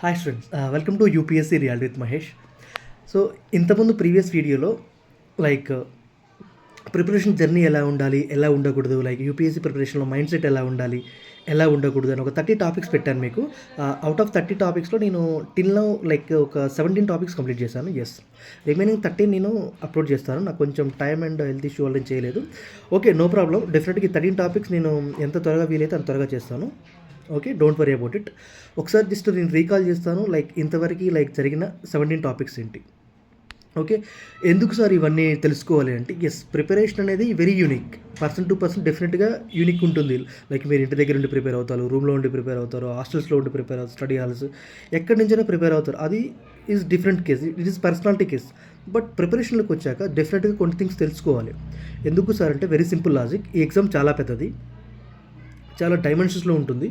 Hi students welcome to UPSC reality with Mahesh so ఇంతకుముందు previous వీడియోలో like preparation journey ఎలా ఉండాలి ఎలా ఉండకూడదు లైక్ యూపీఎస్సీ ప్రిపరేషన్లో మైండ్ సెట్ ఎలా ఉండాలి ఎలా ఉండకూడదు అని ఒక థర్టీ టాపిక్స్ పెట్టాను మీకు. అవుట్ ఆఫ్ థర్టీ టాపిక్స్లో నేను టిల్లో లైక్ ఒక సెవెంటీన్ టాపిక్స్ కంప్లీట్ చేశాను. ఎస్ రిమైనింగ్ థర్టీన్ నేను అప్లోడ్ చేస్తాను. నాకు కొంచెం టైం అండ్ హెల్త్ ఇష్యూ వల్ల చేయలేదు. ఓకే నో ప్రాబ్లం డెఫినెట్గా థర్టీన్ టాపిక్స్ నేను ఎంత త్వరగా వీలైతే అంత త్వరగా చేస్తాను. Okay don't worry about it ఒకసారి జస్ట్ నేను రీకాల్ చేస్తాను లైక్ ఇంతవరకు లైక్ జరిగిన సెవెంటీన్ టాపిక్స్ ఏంటి? ఓకే ఎందుకు సార్ ఇవన్నీ తెలుసుకోవాలి అంటే ఎస్ ప్రిపరేషన్ అనేది very unique person to person డెఫినెట్గా యూనిక్ ఉంటుంది. లైక్ మీరు ఇంటి దగ్గర ఉండి ప్రిపేర్ అవుతారు రూమ్లో ఉండి ప్రిపేర్ అవుతారు హాస్టల్స్లో ఉండి ప్రిపేర్ అవుతారు స్టడీ హాల్స్ ఎక్కడి నుంచైనా ప్రిపేర్ అవుతారు. అది is different case it is personality case but ప్రిపరేషన్లోకి వచ్చాక డెఫినెట్గా కొన్ని థింగ్స్ తెలుసుకోవాలి. ఎందుకు సార్ అంటే వెరీ సింపుల్ లాజిక్ ఈ ఎగ్జామ్ చాలా పెద్దది. చాలా డైమెన్షన్స్లో ఉంటుంది.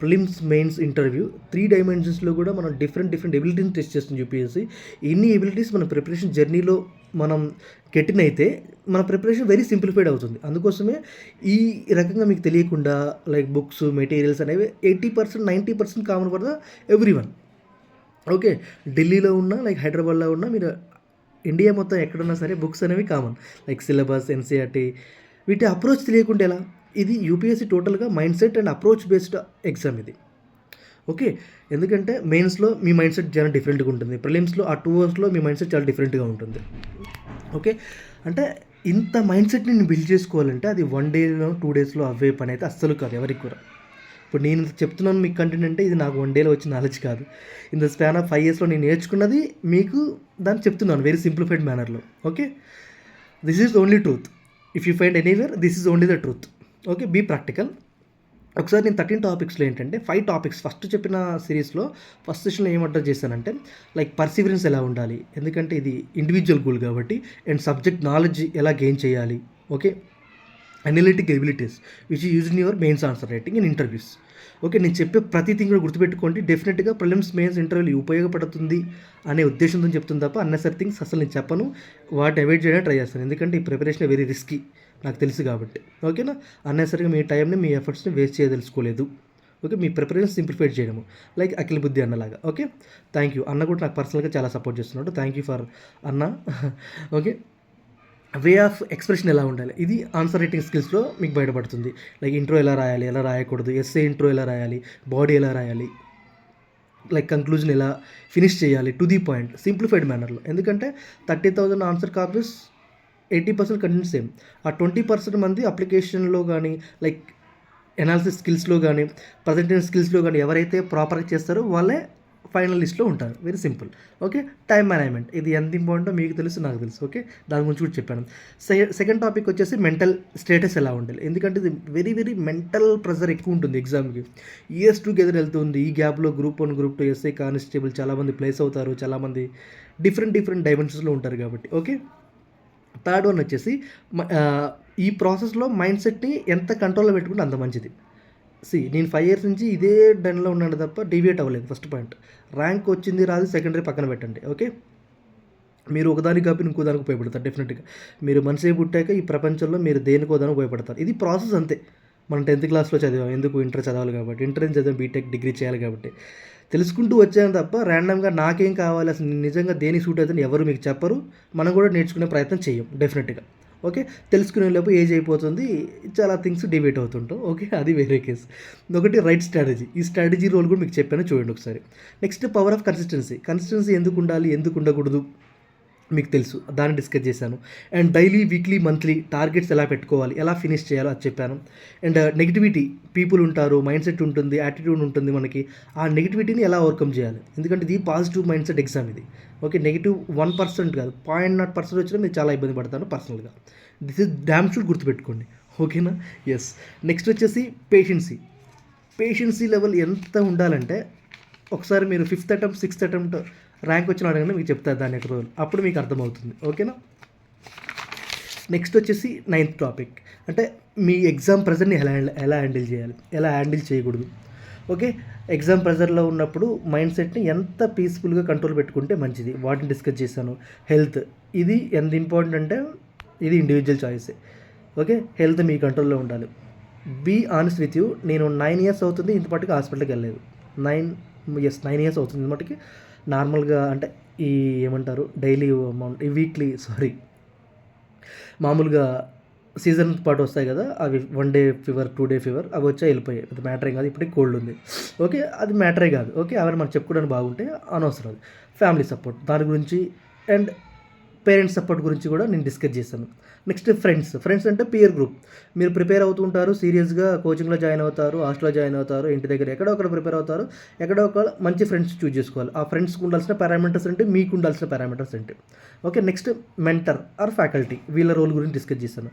ప్రిలిమ్స్ మెయిన్స్ ఇంటర్వ్యూ త్రీ డైమెన్షన్స్లో కూడా మనం డిఫరెంట్ డిఫరెంట్ ఎబిలిటీని టెస్ట్ చేస్తుంది యూపీఎస్సీ ఇన్ని ఎబిలిటీస్ మన ప్రిపరేషన్ జర్నీలో మనం కెట్టినైతే మన ప్రిపరేషన్ వెరీ సింప్లిఫైడ్ అవుతుంది. అందుకోసమే ఈ రకంగా మీకు తెలియకుండా లైక్ బుక్స్ మెటీరియల్స్ అనేవి eighty percent ninety percent common for the everyone okay ఢిల్లీలో ఉన్న లైక్ హైదరాబాద్లో ఉన్న మీరు ఇండియా మొత్తం ఎక్కడున్నా సరే బుక్స్ అనేవి కామన్ లైక్ సిలబస్ ఎన్సీఆర్టీ వీటి అప్రోచ్ తెలియకుండా ఎలా? ఇది యూపీఎస్సీ టోటల్గా mind set and approach based exam ఇది. ఓకే? ఎందుకంటే మెయిన్స్లో మీ మైండ్ సెట్ చాలా డిఫరెంట్గా ఉంటుంది. ప్రిలిమ్స్లో ఆ టూ అవర్స్లో మీ మైండ్ సెట్ చాలా డిఫరెంట్గా ఉంటుంది. ఓకే? అంటే ఇంత మైండ్ సెట్ని నేను బిల్డ్ చేసుకోవాలంటే అది వన్ డేలో టూ డేస్లో అవే పని అయితే అస్సలు కాదు ఎవరికి కూడా. ఇప్పుడు నేను చెప్తున్నాను మీకు కంటెంట్ అంటే ఇది నాకు వన్ డేలో వచ్చిన నాలెడ్జ్ కాదు. In the span of five ఇయర్స్లో నేను నేర్చుకున్నది మీకు దాన్ని చెప్తున్నాను very simplified మేనర్లో. Okay? This is only truth. If you find anywhere this is only the truth. Okay be practical. ఒకసారి నేను థర్టీన్ టాపిక్స్లో ఏంటంటే ఫైవ్ టాపిక్స్ ఫస్ట్ చెప్పిన సిరీస్లో ఫస్ట్ సెషన్లో ఏం అడ్రస్ చేశానంటే లైక్ పర్సివరెన్స్ ఎలా ఉండాలి? ఎందుకంటే ఇది ఇండివిజువల్ గోల్ కాబట్టి అండ్ సబ్జెక్ట్ నాలెడ్జ్ ఎలా గెయిన్ చేయాలి? Okay? Analytic abilities which use in your mains answer writing in interviews okay నేను చెప్పే ప్రతి థింగ్ కూడా గుర్తుపెట్టుకోండి. డెఫినెట్గా ప్రిలిమ్స్ మెయిన్స్ ఇంటర్వ్యూలు ఉపయోగపడుతుంది అనే ఉద్దేశంతో చెప్తుంది తప్ప అన్నెసరి థింగ్స్ అసలు నేను చెప్పను. వాటి అవాయిడ్ చేయడానికి ట్రై చేస్తాను. ఎందుకంటే ఈ ప్రిపరేషన్ వెరీ రిస్కీ నాకు తెలుసు కాబట్టి. ఓకేనా? అన్నెసరిగా మీ టైంని మీ ఎఫర్ట్స్ని వేస్ట్ చేయదలుచుకోలేదు. ఓకే? మీ ప్రిపరేషన్ సింప్లిఫైడ్ చేయడము. లైక్ అఖిల బుద్ధి అన్నలాగా. ఓకే? Thank you. అన్న కూడా నాకు పర్సనల్గా చాలా సపోర్ట్ చేస్తున్నాడు. థ్యాంక్ యూ ఫర్ అన్న. ఓకే? వే ఆఫ్ ఎక్స్ప్రెషన్ ఎలా ఉండాలి? ఇది ఆన్సర్ రైటింగ్ స్కిల్స్లో మీకు బయటపడుతుంది. లైక్ ఇంట్రో ఎలా రాయాలి? ఎలా రాయకూడదు? ఎస్ఏ ఇంట్రో ఎలా రాయాలి? బాడీ ఎలా రాయాలి? లైక్ కంక్లూజన్ ఎలా ఫినిష్ చేయాలి? To the point. సింప్లిఫైడ్ మేనర్లో ఎందుకంటే thirty thousand answer copies eighty percent content same. ఆ ట్వంటీ పర్సెంట్ మంది అప్లికేషన్లో కానీ లైక్ ఎనాలిసిస్ స్కిల్స్లో కానీ ప్రజెంటేషన్ స్కిల్స్లో కానీ ఎవరైతే ప్రాపర్గా చేస్తారో వాళ్ళే ఫైనల్ లిస్ట్లో ఉంటారు. Very simple okay time management ఇది ఎంత ఇంపార్టెంటో మీకు తెలుసు నాకు తెలుసు. ఓకే దాని గురించి కూడా చెప్పాను. సెకండ్ టాపిక్ వచ్చేసి మెంటల్ స్టేటస్ ఎలా ఉండాలి? ఎందుకంటే ఇది వెరీ వెరీ మెంటల్ ప్రెషర్ ఎక్కువ ఉంటుంది ఎగ్జామ్కి ఇయర్స్ టుగెదర్ వెళ్తుంది. ఈ గ్యాప్లో group one group two SI constable చాలామంది ప్లేస్ అవుతారు. చాలామంది డిఫరెంట్ డిఫరెంట్ డైమెన్షన్స్లో ఉంటారు కాబట్టి. ఓకే థర్డ్ వన్ వచ్చేసి ఈ ప్రాసెస్లో మైండ్ సెట్ని ఎంత కంట్రోల్లో పెట్టుకుంటే అంత మంచిది. సి నేను ఫైవ్ ఇయర్స్ నుంచి ఇదే డన్లో ఉన్నాను తప్ప డివియేట్ అవ్వలేదు ఫస్ట్ పాయింట్. ర్యాంక్ వచ్చింది రాదు సెకండరీ పక్కన పెట్టండి ఓకే? మీరు ఒకదానికి కాపీ ఇంకో దానికి ఉపయోగపడతారు డెఫినెట్గా. మీరు మనిషి పుట్టాక ఈ ప్రపంచంలో మీరు దేనికో దానికి ఉపయోగపడతారు. ఇది ప్రాసెస్ అంతే. మనం టెన్త్ క్లాస్లో చదివాం ఎందుకు ఇంటర్ చదవాలి కాబట్టి ఇంటర్ చదివాం బీటెక్ డిగ్రీ చేయాలి కాబట్టి. తెలుసుకుంటూ వచ్చాను తప్ప ర్యాండమ్గా నాకేం కావాలి అసలు నిజంగా దేనికి సూట్ అవుతుంది ఎవరు మీకు చెప్పరు. మనం కూడా నేర్చుకునే ప్రయత్నం చేయం డెఫినెట్గా ఓకే తెలుసుకునే లోపు ఏజ్ అయిపోతుంది చాలా థింగ్స్ డిబేట్ అవుతుంటాం. ఓకే అది వేరే కేసు ఒకటి రైట్ స్ట్రాటజీ ఈ స్ట్రాటజీ రోల్ కూడా మీకు చెప్పాను చూడండి ఒకసారి. Next power of consistency consistency ఎందుకు ఉండాలి ఎందుకు ఉండకూడదు? మీకు తెలుసు దాన్ని డిస్కస్ చేశాను. And daily weekly monthly targets ఎలా పెట్టుకోవాలి ఎలా ఫినిష్ చేయాలో అది చెప్పాను. అండ్ నెగిటివిటీ పీపుల్ ఉంటారు మైండ్ సెట్ ఉంటుంది యాటిట్యూడ్ ఉంటుంది మనకి. ఆ నెగిటివిటీని ఎలా ఓవర్కమ్ చేయాలి? ఎందుకంటే ఇది పాజిటివ్ మైండ్ సెట్ ఎగ్జామ్ ఇది. ఓకే నెగిటివ్ వన్ పర్సెంట్ కాదు పాయింట్ నాట్ పర్సెంట్ వచ్చినా మీరు చాలా ఇబ్బంది పడతాను పర్సనల్గా దిస్ ఇస్ డ్యామ్ షూడ్ గుర్తుపెట్టుకోండి. ఓకేనా ఎస్ నెక్స్ట్ వచ్చేసి పేషెన్సీ పేషెన్సీ లెవెల్ ఎంత ఉండాలంటే ఒకసారి మీరు fifth attempt sixth attempt rank వచ్చిన అడగండి మీకు చెప్తారు దాని యొక్క రోజు. అప్పుడు మీకు అర్థమవుతుంది. ఓకేనా? నెక్స్ట్ వచ్చేసి నైన్త్ టాపిక్ అంటే మీ ఎగ్జామ్ ప్రెజర్ని ఎలా ఎలా హ్యాండిల్ చేయాలి? ఎలా హ్యాండిల్ చేయకూడదు? ఓకే? ఎగ్జామ్ ప్రెజర్లో ఉన్నప్పుడు మైండ్ సెట్ని ఎంత పీస్ఫుల్గా కంట్రోల్ పెట్టుకుంటే మంచిది. వాటిని డిస్కస్ చేశాను. హెల్త్ ఇది ఎంత ఇంపార్టెంట్ అంటే ఇది ఇండివిజువల్ చాయిసే ఓకే? హెల్త్ మీ కంట్రోల్లో ఉండాలి. బీ ఆనెస్ట్ విత్ యూ నేను నైన్ ఇయర్స్ అవుతుంది. ఇంతపాటికి హాస్పిటల్కి వెళ్ళలేదు. నైన్ ఎస్ నైన్ ఇయర్స్ అవుతుంది. మటుకి నార్మల్గా అంటే ఈ ఏమంటారు డైలీ అమౌంట్ ఈ వీక్లీ సారీ. మామూలుగా సీజన్ పాటు వస్తాయి కదా అవి one day fever two day fever అవి వచ్చా వెళ్ళిపోయాయి. అది మ్యాటరే కాదు ఇప్పటికి కోల్డ్ ఉంది. ఓకే అది మ్యాటరే కాదు. ఓకే అవన్నీ మనం చెప్పుకోవడానికి బాగుంటే అనవసరం. అది ఫ్యామిలీ సపోర్ట్ దాని గురించి అండ్ పేరెంట్స్ సపోర్ట్ గురించి కూడా నేను డిస్కస్ చేశాను నెక్స్ట్ ఫ్రెండ్స్ ఫ్రెండ్స్ అంటే పియర్ గ్రూప్ మీరు ప్రిపేర్ అవుతూ ఉంటారు సీరియస్గా కోచింగ్లో జాయిన్ అవుతారు హాస్టల్లో జాయిన్ అవుతారు ఇంటి దగ్గర ఎక్కడో ఒకటి ప్రిపేర్ అవుతారు ఎక్కడో ఒక మంచి ఫ్రెండ్స్ చూజ్ చేసుకోవాలి. ఆ ఫ్రెండ్స్కి ఉండాల్సిన పారామీటర్స్ ఏంటి? మీకు ఉండాల్సిన పారామీటర్స్ ఏంటి? Okay next mentor or faculty వీళ్ళ రోల్ గురించి డిస్కస్ చేశాను.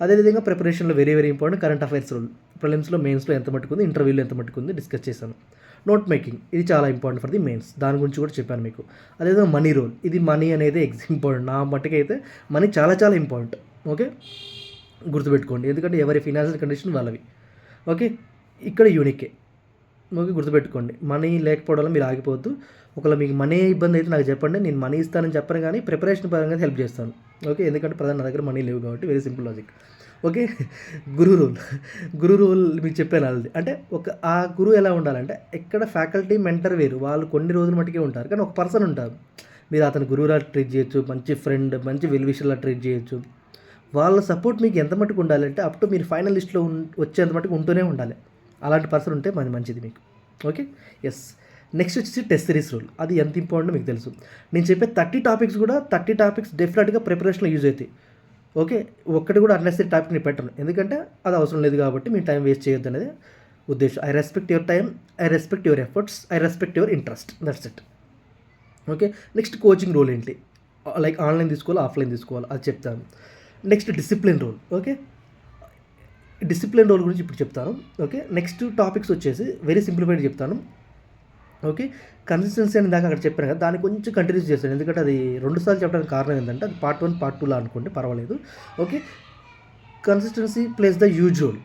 అదేవిధంగా ప్రిపరేషన్లో very very important current affairs role ప్రిలిమ్స్లో మెయిన్స్లో ఎంత మట్టుకుంది? ఇంటర్వ్యూలో ఎంత మట్టుకుంది? డిస్కస్ చేశాను. నోట్ మేకింగ్ ఇది చాలా ఇంపార్టెంట్ ఫర్ ది మెయిన్స్ దాని గురించి కూడా చెప్పాను మీకు. అదేవిధంగా మనీ రోల్ ఇది మనీ అనేది ఎగ్జ్ ఇంపార్టెంట్ నా మట్టుకైతే మనీ చాలా చాలా ఇంపార్టెంట్ ఓకే? గుర్తుపెట్టుకోండి. ఎందుకంటే ఎవరి ఫినాన్షియల్ కండిషన్ వాళ్ళవి. ఓకే? ఇక్కడ యూనికే ఓకే? గుర్తుపెట్టుకోండి. మనీ లేకపోవడం వల్ల మీరు ఆగిపోవద్దు. ఒకవేళ మీకు మనీ ఇబ్బంది అయితే నాకు చెప్పండి. నేను మనీ ఇస్తానని చెప్పను కానీ ప్రిపరేషన్ పరంగా హెల్ప్ చేస్తాను. ఓకే? ఎందుకంటే ప్రధాన నా దగ్గర మనీ లేవు కాబట్టి very simple logic okay? Guru rule guru rule మీకు చెప్పాను అది అంటే ఒక ఆ గురువు ఎలా ఉండాలంటే ఎక్కడ ఫ్యాకల్టీ మెంటర్ వేరు. వాళ్ళు కొన్ని రోజుల మట్టుకే ఉంటారు. కానీ ఒక పర్సన్ ఉంటారు. మీరు అతను గురువులా ట్రీట్ చేయొచ్చు. మంచి ఫ్రెండ్ మంచి వెల్విషర్లా ట్రీట్ చేయొచ్చు. వాళ్ళ సపోర్ట్ మీకు ఎంత మటుకు ఉండాలంటే అప్ టు మీరు ఫైనల్ లిస్ట్లో వచ్చేంత మటుకు ఉంటూనే ఉండాలి. అలాంటి పర్సన్ ఉంటే మరి మంచిది మీకు. ఓకే ఎస్ నెక్స్ట్ వచ్చేసి టెస్ట్ సిరీస్ రూల్ అది ఎంత ఇంపార్టెంట్ మీకు తెలుసు. నేను చెప్పే థర్టీ టాపిక్స్ కూడా థర్టీ టాపిక్స్ డెఫినెట్గా ప్రిపరేషన్లో యూజ్ అవుతాయి. ఓకే ఒక్కటి కూడా అన్నెసరీ టాపిక్ నేను పెట్టను. ఎందుకంటే అది అవసరం లేదు కాబట్టి మీ టైం వేస్ట్ చేయొద్దు అనేది ఉద్దేశం. I respect your time I respect your efforts I respect your interest that's it okay next coaching rule ఏంటి? Uh, లైక్ ఆన్లైన్ తీసుకోవాలి ఆఫ్లైన్ తీసుకోవాలి? అది చెప్తాను. Next discipline role okay discipline role గురించి ఇప్పుడు చెప్తాను ఓకే నెక్స్ట్ టాపిక్స్ వచ్చేసి very simplified చెప్తాను ఓకే కన్సిస్టెన్సీ అని దాకా అక్కడ చెప్పాను కదా దాన్ని కొంచెం కంటిన్యూస్ చేస్తాను. ఎందుకంటే అది రెండుసార్లు చెప్పడానికి కారణం ఏంటంటే అది పార్ట్ వన్ పార్ట్ టూలో అనుకోండి పర్వాలేదు okay consistency place the use role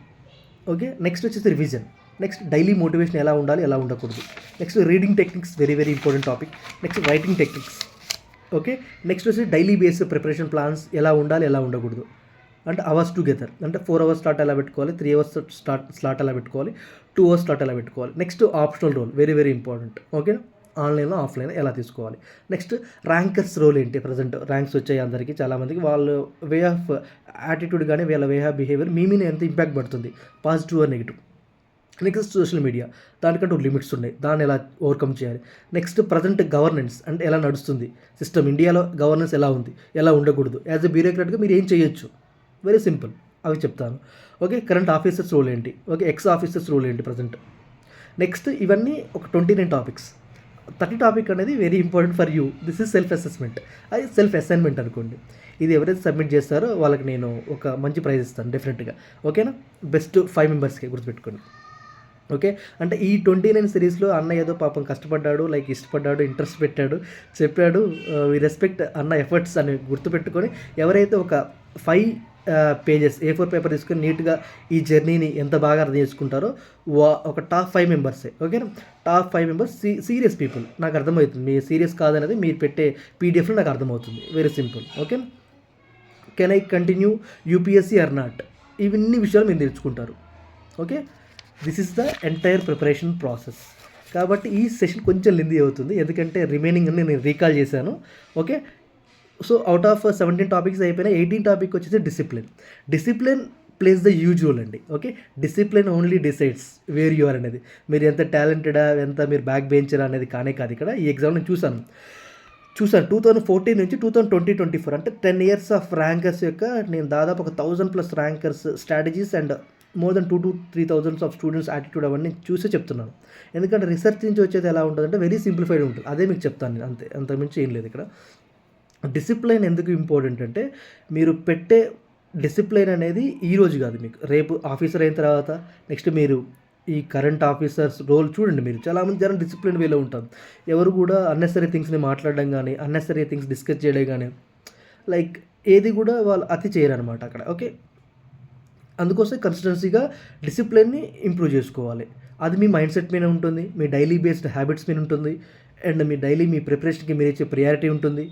okay next వచ్చేసి రివిజన్ నెక్స్ట్ డైలీ మోటివేషన్ ఎలా ఉండాలి ఎలా ఉండకూడదు. Next reading techniques very very important topic next writing techniques okay? Next వచ్చి డైలీ బేస్ ప్రిపరేషన్ ప్లాన్స్ ఎలా ఉండాలి ఎలా ఉండకూడదు. అంటే అవర్స్ టుగెదర్ అంటే ఫోర్ అవర్స్ స్లాట్ ఎలా పెట్టుకోవాలి త్రీ అవర్స్ స్టార్ట్ స్లాట్ ఎలా పెట్టుకోవాలి టూ అవర్స్ స్లాట్ ఎలా పెట్టుకోవాలి. Next optional role very very important okay ఆన్లైన్లో ఆఫ్లైన్ ఎలా తీసుకోవాలి? నెక్స్ట్ ర్యాంకర్స్ రోల్ ఏంటి? ప్రజెంట్ ర్యాంక్స్ వచ్చాయి అందరికీ. చాలామందికి వాళ్ళు వే ఆఫ్ యాటిట్యూడ్ కానీ వీళ్ళ వే ఆఫ్ బిహేవియర్ మీ మీద ఎంత ఇంపాక్ట్ పడుతుంది? Positive or negative next social media. దానికంటూ లిమిట్స్ ఉన్నాయి. దాన్ని ఎలా ఓవర్కమ్ చేయాలి? నెక్స్ట్ ప్రజెంట్ గవర్నెన్స్ అంటే ఎలా నడుస్తుంది? సిస్టమ్ ఇండియాలో గవర్నెన్స్ ఎలా ఉంది? ఎలా ఉండకూడదు? యాజ్ ఎ బ్యూరోక్రాట్గా మీరు ఏం చేయొచ్చు? Very simple. అవి చెప్తాను. ఓకే కరెంట్ ఆఫీసర్స్ రోల్ ఏంటి? ఓకే ఎక్స్ ఆఫీసర్స్ రోల్ ఏంటి ప్రజెంట్? నెక్స్ట్ ఇవన్నీ ఒక twenty nine topics. Thirty topic అనేది very important for you. This is self assessment. అది సెల్ఫ్ అసైన్మెంట్ అనుకోండి. ఇది ఎవరైతే సబ్మిట్ చేస్తారో వాళ్ళకి నేను ఒక మంచి ప్రైజ్ ఇస్తాను డెఫినెట్గా. ఓకేనా? బెస్ట్ ఫైవ్ మెంబర్స్కి గుర్తుపెట్టుకోండి. ఓకే? అంటే ఈ ట్వంటీ నైన్ సిరీస్లో అన్న ఏదో పాపం కష్టపడ్డాడు లైక్ ఇష్టపడ్డాడు ఇంట్రెస్ట్ పెట్టాడు చెప్పాడు వి రెస్పెక్ట్ అన్న ఎఫర్ట్స్ అని గుర్తుపెట్టుకొని ఎవరైతే ఒక five pages A four paper తీసుకొని నీట్గా ఈ జర్నీని ఎంత బాగా అర్థం చేసుకుంటారో వా ఒక టాప్ ఫైవ్ మెంబర్సే ఓకేనా? Top five members see serious people నాకు అర్థమవుతుంది. మీ సీరియస్ కాదనేది మీరు పెట్టే పీడిఎఫ్లో నాకు అర్థమవుతుంది. Very simple okay? Can I continue UPSC or not ఇవన్నీ విషయాలు మీరు నేర్చుకుంటారు okay? This is the entire preparation process కాబట్టి ఈ సెషన్ కొంచెం లింది అవుతుంది. ఎందుకంటే రిమైనింగ్ అన్ని నేను రీకాల్ చేశాను. Okay so out of seventeen topics అయిపోయినా ఎయిటీన్ టాపిక్ వచ్చేసి discipline discipline place the usual అండి. Okay discipline only decides where you are అనేది. మీరు ఎంత టాలెంటెడా ఎంత మీరు బ్యాక్ బెంచరా అనేది కానే కాదు ఇక్కడ. ఈ ఎగ్జామ్ నేను చూశాను. చూసాను టూ థౌజండ్ ఫోర్టీన్ నుంచి two thousand twenty twenty four అంటే టెన్ ఇయర్స్ ఆఫ్ ర్యాంకర్స్ యొక్క నేను దాదాపు ఒక thousand plus rankers strategies and more than two to three thousands of students attitude అవన్నీ చూసే చెప్తున్నాను ఎందుకంటే రీసెర్చ్ నుంచి వచ్చేది ఎలా ఉంటుందంటే వెరీ సింప్లిఫైడ్ ఉంటుంది. అదే మీకు చెప్తాను నేను అంతే. అంతకుమించి ఏం లేదు ఇక్కడ. డిసిప్లైన్ ఎందుకు ఇంపార్టెంట్ అంటే మీరు పెట్టే డిసిప్లైన్ అనేది ఈ రోజు కాదు మీకు. రేపు ఆఫీసర్ అయిన తర్వాత నెక్స్ట్ మీరు ఈ కరెంట్ ఆఫీసర్స్ రోల్ చూడండి మీరు. చాలామంది జనం డిసిప్లిన్ వేలో ఉంటారు. ఎవరు కూడా అన్నెసరీ థింగ్స్ని మాట్లాడడం కానీ అన్నెసరీ థింగ్స్ డిస్కస్ చేయడం కానీ లైక్ ఏది కూడా వాళ్ళు అతి చేయరనమాట అక్కడ. ఓకే? అందుకోసం కన్సిస్టెన్సీగా డిసిప్లిన్ని ఇంప్రూవ్ చేసుకోవాలి. అది మీ మైండ్ సెట్ మీద ఉంటుంది మీ డైలీ బేస్డ్ హ్యాబిట్స్ మీద ఉంటుంది అండ్ మీ డైలీ మీ ప్రిపరేషన్కి మీరు ఇచ్చే ప్రియారిటీ ఉంటుంది.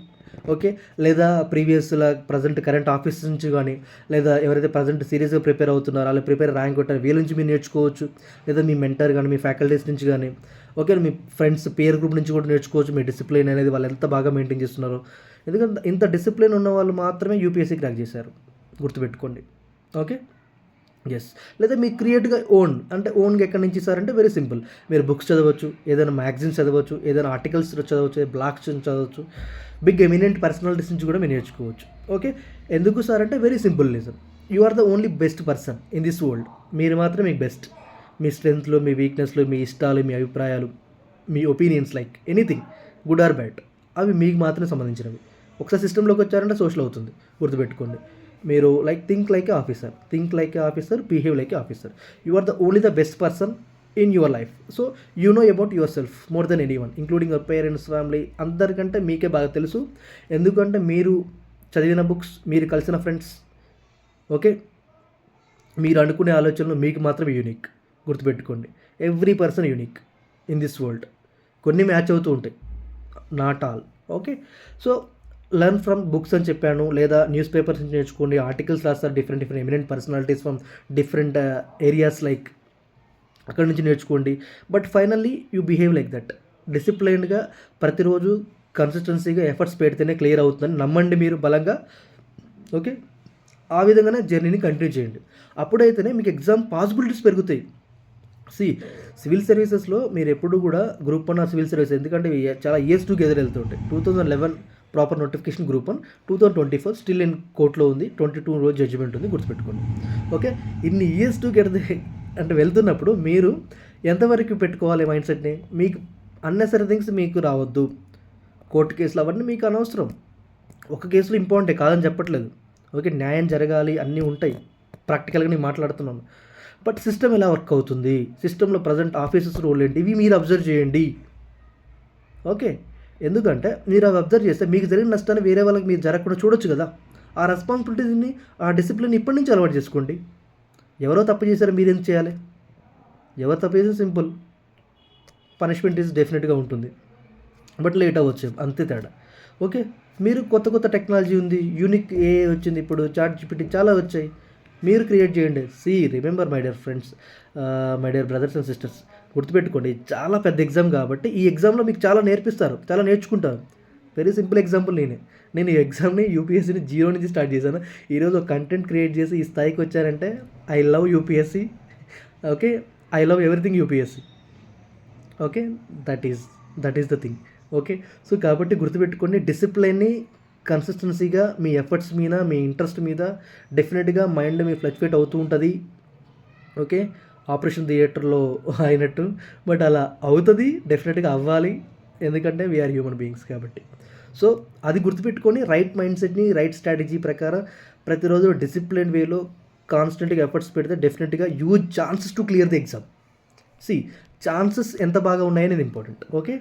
ఓకే లేదా ప్రీవియస్లా ప్రజెంట్ కరెంట్ ఆఫీస్ నుంచి కానీ లేదా ఎవరైతే ప్రజెంట్ సీరియస్గా ప్రిపేర్ అవుతున్నారో అలా ప్రిపేర్ ర్యాంక్ కొట్టారు వీళ్ళ నుంచి మీరు నేర్చుకోవచ్చు. లేదా మీ మెంటర్ కానీ మీ ఫ్యాకల్టీస్ నుంచి కానీ ఓకే మీ ఫ్రెండ్స్ పేర్ గ్రూప్ నుంచి కూడా నేర్చుకోవచ్చు. మీ డిసిప్లిన్ అనేది వాళ్ళు ఎంత బాగా మెయింటైన్ చేస్తున్నారు. ఎందుకంటే ఇంత డిసిప్లిన్ ఉన్న వాళ్ళు మాత్రమే యూపీఎస్సీ క్రాక్ చేశారు. గుర్తుపెట్టుకోండి. ఓకే ఎస్ లేదా మీ క్రియేట్గా ఓన్ అంటే ఓన్గా ఎక్కడి నుంచి ఇస్తారంటే వెరీ సింపుల్ మీరు బుక్స్ చదవచ్చు ఏదైనా మ్యాగజైన్స్ చదవచ్చు ఏదైనా ఆర్టికల్స్ చదవచ్చు బ్లాగ్స్ చదవచ్చు. బిగ్ ఎమినెంట్ పర్సనాలిటీస్ నుంచి కూడా మీరు నేర్చుకోవచ్చు. ఓకే ఎందుకు సార్ అంటే very simple reason you are the only best person in this world మీరు మాత్రం మీకు బెస్ట్ మీ స్ట్రెంగ్త్లు మీ వీక్నెస్లు మీ ఇష్టాలు మీ అభిప్రాయాలు మీ opinions like anything good or bad అవి మీకు మాత్రమే సంబంధించినవి. ఒకసారి సిస్టంలోకి వచ్చారంటే సోషల్ అవుతుంది. గుర్తుపెట్టుకోండి. మీరు like think like a officer think like a officer behave like a officer you are the only the best person in your life so you know about yourself more than anyone including your parents family అందరికంటే మీకే బాగా తెలుసు. ఎందుకంటే మీరు చదివిన books మీరు కలిసిన friends okay మీరు అనుకునే ఆలోచనలు మీకు మాత్రమే యూనిక్ గుర్తుపెట్టుకోండి. Every person unique in this world కొన్ని మ్యాచ్ అవుతూ ఉంటాయి. Not all okay so learn from books అని చెప్పాను లేదా న్యూస్ పేపర్స్ నుంచి నేర్చుకోండి ఆర్టికల్స్ రాస్తారు different different eminent personalities from different areas like అక్కడి నుంచి నేర్చుకోండి. But finally you behave like that డిసిప్లైన్డ్గా ప్రతిరోజు కన్సిస్టెన్సీగా ఎఫర్ట్స్ పెడితేనే క్లియర్ అవుతుందని నమ్మండి మీరు బలంగా. ఓకే ఆ విధంగానే జర్నీని కంటిన్యూ చేయండి. అప్పుడైతేనే మీకు ఎగ్జామ్ పాసిబిలిటీస్ పెరుగుతాయి. సి సివిల్ సర్వీసెస్లో మీరు ఎప్పుడు కూడా గ్రూప్ వన్ సివిల్ సర్వీస్ ఎందుకంటే చాలా years together వెళ్తుంటాయి. Two thousand eleven proper notification group one. Two thousand twenty four still in కోర్టులో ఉంది. ట్వంటీ టూ రోజు జడ్జిమెంట్ ఉంది. గుర్తుపెట్టుకోండి. ఓకే? ఇన్ని ఇయర్స్ టుగెదర్ అంటే వెళ్తున్నప్పుడు మీరు ఎంతవరకు పెట్టుకోవాలి మైండ్ సెట్ని మీకు అన్నెసరీ థింగ్స్ మీకు రావద్దు. కోర్టు కేసులు అవన్నీ మీకు అనవసరం. ఒక కేసులో ఇంపార్టెంట్ కాదని చెప్పట్లేదు. ఓకే? న్యాయం జరగాలి అన్నీ ఉంటాయి. ప్రాక్టికల్గా నేను మాట్లాడుతున్నాను. బట్ సిస్టమ్ ఎలా వర్క్ అవుతుంది? సిస్టంలో ప్రజెంట్ ఆఫీసర్స్ రోల్ ఏంటి? ఇవి మీరు అబ్జర్వ్ చేయండి. ఓకే? ఎందుకంటే మీరు అవి అబ్జర్వ్ చేస్తే మీకు జరిగిన నష్టాన్ని వేరే వాళ్ళకి మీరు జరగకుండా చూడొచ్చు కదా. ఆ రెస్పాన్సిబిలిటీని ఆ డిసిప్లిన్ ఇప్పటి నుంచి అలవాటు చేసుకోండి. ఎవరో తప్పు చేశారో మీరేం చేయాలి? ఎవరు తప్పు చేస్తే సింపుల్. పనిష్మెంట్ ఈజ్ డెఫినెట్గా ఉంటుంది. బట్ లేట్ అవ్వచ్చు అంతే తేడా. ఓకే మీరు కొత్త కొత్త టెక్నాలజీ ఉంది యూనిక్ ఏ వచ్చింది ఇప్పుడు చాట్ జీపీటీ చాలా వచ్చాయి. మీరు క్రియేట్ చేయండి. See remember my dear friends my dear brothers and sisters గుర్తుపెట్టుకోండి చాలా పెద్ద ఎగ్జామ్ కాబట్టి ఈ ఎగ్జామ్లో మీకు చాలా నేర్పిస్తారు చాలా నేర్చుకుంటారు. వెరీ సింపుల్ ఎగ్జాంపుల్ నేనే. నేను ఈ ఎగ్జామ్ని యూపీఎస్సీని జీరో నుంచి స్టార్ట్ చేశాను. ఈరోజు ఒక కంటెంట్ క్రియేట్ చేసి ఈ స్థాయికి వచ్చారంటే I love UPSC okay I love everything UPSC okay that is that is the thing okay so కాబట్టి గుర్తుపెట్టుకోండి డిసిప్లైన్ని కన్సిస్టెన్సీగా మీ ఎఫర్ట్స్ మీద మీ ఇంట్రెస్ట్ మీద డెఫినెట్గా మైండ్ మీ ఫ్లక్చువేట్ అవుతూ ఉంటుంది. ఓకే ఆపరేషన్ థియేటర్లో అయినట్టు. బట్ అలా అవుతుంది డెఫినెట్గా అవ్వాలి. ఎందుకంటే వీఆర్ హ్యూమన్ బీయింగ్స్ కాబట్టి. సో అది గుర్తుపెట్టుకొని రైట్ మైండ్ సెట్ని రైట్ స్ట్రాటజీ ప్రకారం ప్రతిరోజు డిసిప్లిన్ వేలో కాన్స్టెంట్గా ఎఫర్ట్స్ పెడితే డెఫినెట్గా use chances to clear the exam C chances ఎంత బాగా ఉన్నాయనేది ఇంపార్టెంట్ ఓకే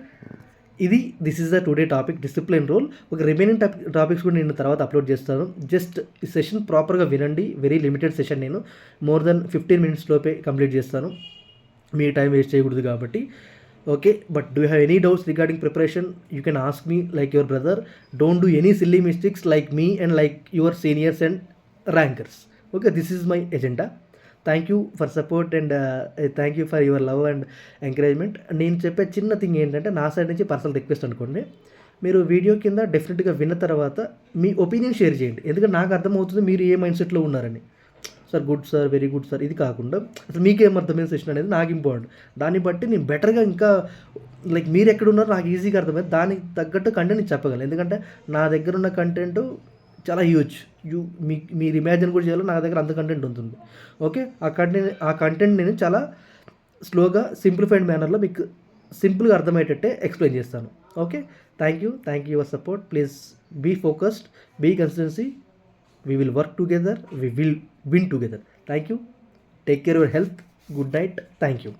ఇది this is the today topic discipline role ఒక రిమైనింగ్ టాపిక్ టాపిక్స్ కూడా నేను తర్వాత అప్లోడ్ చేస్తాను. జస్ట్ ఈ సెషన్ ప్రాపర్గా వినండి. వెరీ లిమిటెడ్ సెషన్ నేను. మోర్ దెన్ ఫిఫ్టీన్ మినిట్స్ లోపే కంప్లీట్ చేస్తాను. మీ టైం వేస్ట్ చేయకూడదు కాబట్టి. Okay but do have any doubts regarding preparation you can ask me like your brother don't do any silly mistakes like me and like your seniors and rankers okay this is my agenda thank you for support and thank you for your love and encouragement నేను చెప్పే చిన్న thing ఏంటంటే నా side నుంచి personal request అనుకోండి. మీరు video కింద డెఫినెట్గా విన్న తర్వాత మీ ఒపీనియన్ షేర్ చేయండి. ఎందుకంటే నాకు అర్థమవుతుంది మీరు ఏ మైండ్ సెట్లో ఉన్నారని. Sir good sir very good sir ఇది కాకుండా అసలు మీకేం అర్థమైంది సెషన్ అనేది నాకు ఇంపార్టెంట్ దాన్ని బట్టి నేను బెటర్గా ఇంకా లైక్ మీరు ఎక్కడ ఉన్నారో నాకు ఈజీగా అర్థమైంది దానికి తగ్గట్టు కంటెంట్ నేను చెప్పగలను. ఎందుకంటే నా దగ్గర ఉన్న కంటెంట్ చాలా హ్యూజ్ యూ మీ మీరు ఇమాజిన్ కూడా చేయాలో నా దగ్గర అంత కంటెంట్ ఉంటుంది. ఓకే ఆ కంటెంట్ ఆ కంటెంట్ నేను చాలా స్లోగా సింప్లిఫైడ్ మేనర్లో మీకు సింపుల్గా అర్థమయ్యేటట్టే ఎక్స్ప్లెయిన్ చేస్తాను. Okay thank you thank you your support please be focused be consistency we will work together we will win together thank you take care your health good night thank you